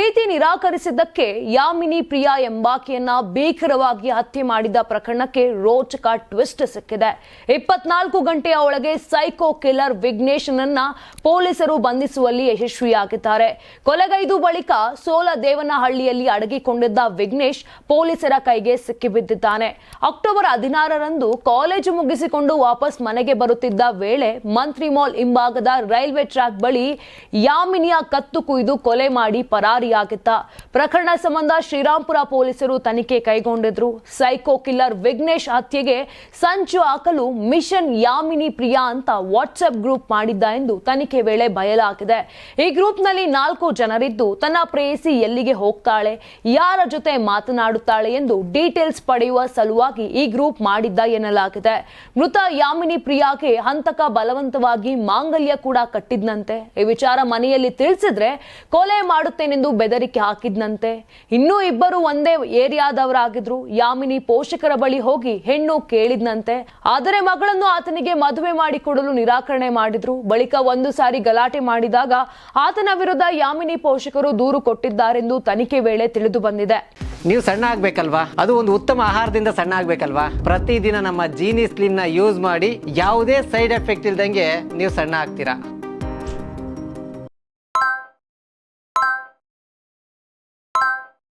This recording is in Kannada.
ಪ್ರೀತಿ ನಿರಾಕರಿಸಿದ್ದಕ್ಕೆ ಯಾಮಿನಿ ಪ್ರಿಯಾ ಎಂಬಾಕೆಯನ್ನ ಭೀಕರವಾಗಿ ಹತ್ಯೆ ಮಾಡಿದ ಪ್ರಕರಣಕ್ಕೆ ರೋಚಕ ಟ್ವಿಸ್ಟ್ ಸಿಕ್ಕಿದೆ. ಇಪ್ಪತ್ನಾಲ್ಕು ಗಂಟೆಯ ಒಳಗೆ ಸೈಕೋ ಕಿಲ್ಲರ್ ವಿಘ್ನೇಶ್ನನ್ನ ಪೊಲೀಸರು ಬಂಧಿಸುವಲ್ಲಿ ಯಶಸ್ವಿಯಾಗಿದ್ದಾರೆ. ಕೊಲೆಗೈದು ಬಳಿಕ ಸೋಲದೇವನಹಳ್ಳಿಯಲ್ಲಿ ಅಡಗಿಕೊಂಡಿದ್ದ ವಿಘ್ನೇಶ್ ಪೊಲೀಸರ ಕೈಗೆ ಸಿಕ್ಕಿಬಿದ್ದಿದ್ದಾನೆ. ಅಕ್ಟೋಬರ್ ಹದಿನಾರರಂದು ಕಾಲೇಜು ಮುಗಿಸಿಕೊಂಡು ವಾಪಸ್ ಮನೆಗೆ ಬರುತ್ತಿದ್ದ ವೇಳೆ ಮಂತ್ರಿ ಮಾಲ್ ಹಿಂಭಾಗದ ರೈಲ್ವೆ ಟ್ರ್ಯಾಕ್ ಬಳಿ ಯಾಮಿನಿಯ ಕತ್ತು ಕುಯ್ದು ಕೊಲೆ ಮಾಡಿ ಪರಾರಿಯಾಗಿದ್ದ ಪ್ರಕರಣ ಸಂಬಂಧ ಶ್ರೀರಾಂಪುರ ಪೊಲೀಸರು ತನಿಖೆ ಕೈಗೊಂಡಿದ್ರು. ಸೈಕೋ ಕಿಲ್ಲರ್ ವಿಘ್ನೇಶ್ ಹತ್ಯೆಗೆ ಸಂಚು ಹಾಕಲು ಮಿಷನ್ ಯಾಮಿನಿ ಪ್ರಿಯಾ ಅಂತ ವಾಟ್ಸ್ಆಪ್ ಗ್ರೂಪ್ ಮಾಡಿದ್ದ ಎಂದು ತನಿಖೆ ವೇಳೆ ಬಯಲಾಗಿದೆ. ಈ ಗ್ರೂಪ್ನಲ್ಲಿ ನಾಲ್ಕು ಜನರಿದ್ದು, ತನ್ನ ಪ್ರೇಯಸಿ ಎಲ್ಲಿಗೆ ಹೋಗ್ತಾಳೆ, ಯಾರ ಜೊತೆ ಮಾತನಾಡುತ್ತಾಳೆ ಎಂದು ಡೀಟೇಲ್ಸ್ ಪಡೆಯುವ ಸಲುವಾಗಿ ಈ ಗ್ರೂಪ್ ಮಾಡಿದ್ದ ಎನ್ನಲಾಗಿದೆ. ಮೃತ ಯಾಮಿನಿ ಪ್ರಿಯಾಗೆ ಹಂತಕ ಬಲವಂತವಾಗಿ ಮಾಂಗಲ್ಯ ಕೂಡ ಕಟ್ಟಿದ್ನಂತೆ. ಈ ವಿಚಾರ ಮನೆಯಲ್ಲಿ ತಿಳಿಸಿದ್ರೆ, ಕೊಲೆ ಮಾಡುತ್ತೇನೆಂದು ಬೆದರಿಕೆ ಹಾಕಿದ್ನಂತೆ. ಇನ್ನೂ ಇಬ್ಬರು ಒಂದೇ ಏರಿಯಾದವರಾಗಿದ್ರು. ಯಾಮಿನಿ ಪೋಷಕರ ಬಳಿ ಹೋಗಿ ಹೆಣ್ಣು ಕೇಳಿದ್ನಂತೆ. ಆದರೆ ಮಗಳನ್ನು ಆತನಿಗೆ ಮದುವೆ ಮಾಡಿಕೊಡಲು ನಿರಾಕರಣೆ ಮಾಡಿದ್ರು. ಬಳಿಕ ಒಂದು ಸಾರಿ ಗಲಾಟೆ ಮಾಡಿದಾಗ ಆತನ ವಿರುದ್ಧ ಯಾಮಿನಿ ಪೋಷಕರು ದೂರು ಕೊಟ್ಟಿದ್ದಾರೆಂದು ತನಿಖೆ ವೇಳೆ ತಿಳಿದು ಬಂದಿದೆ. ನೀವು ಸಣ್ಣ ಆಗ್ಬೇಕಲ್ವಾ? ಅದು ಒಂದು ಉತ್ತಮ ಆಹಾರದಿಂದ ಸಣ್ಣ ಆಗ್ಬೇಕಲ್ವಾ? ಪ್ರತಿದಿನ ನಮ್ಮ ಜೀನಿ ಸ್ಲಿಮ್ನ ಯೂಸ್ ಮಾಡಿ ಯಾವುದೇ ಸೈಡ್ ಎಫೆಕ್ಟ್ ಇಲ್ದಂಗೆ ನೀವು ಸಣ್ಣ ಆಗ್ತೀರಾ?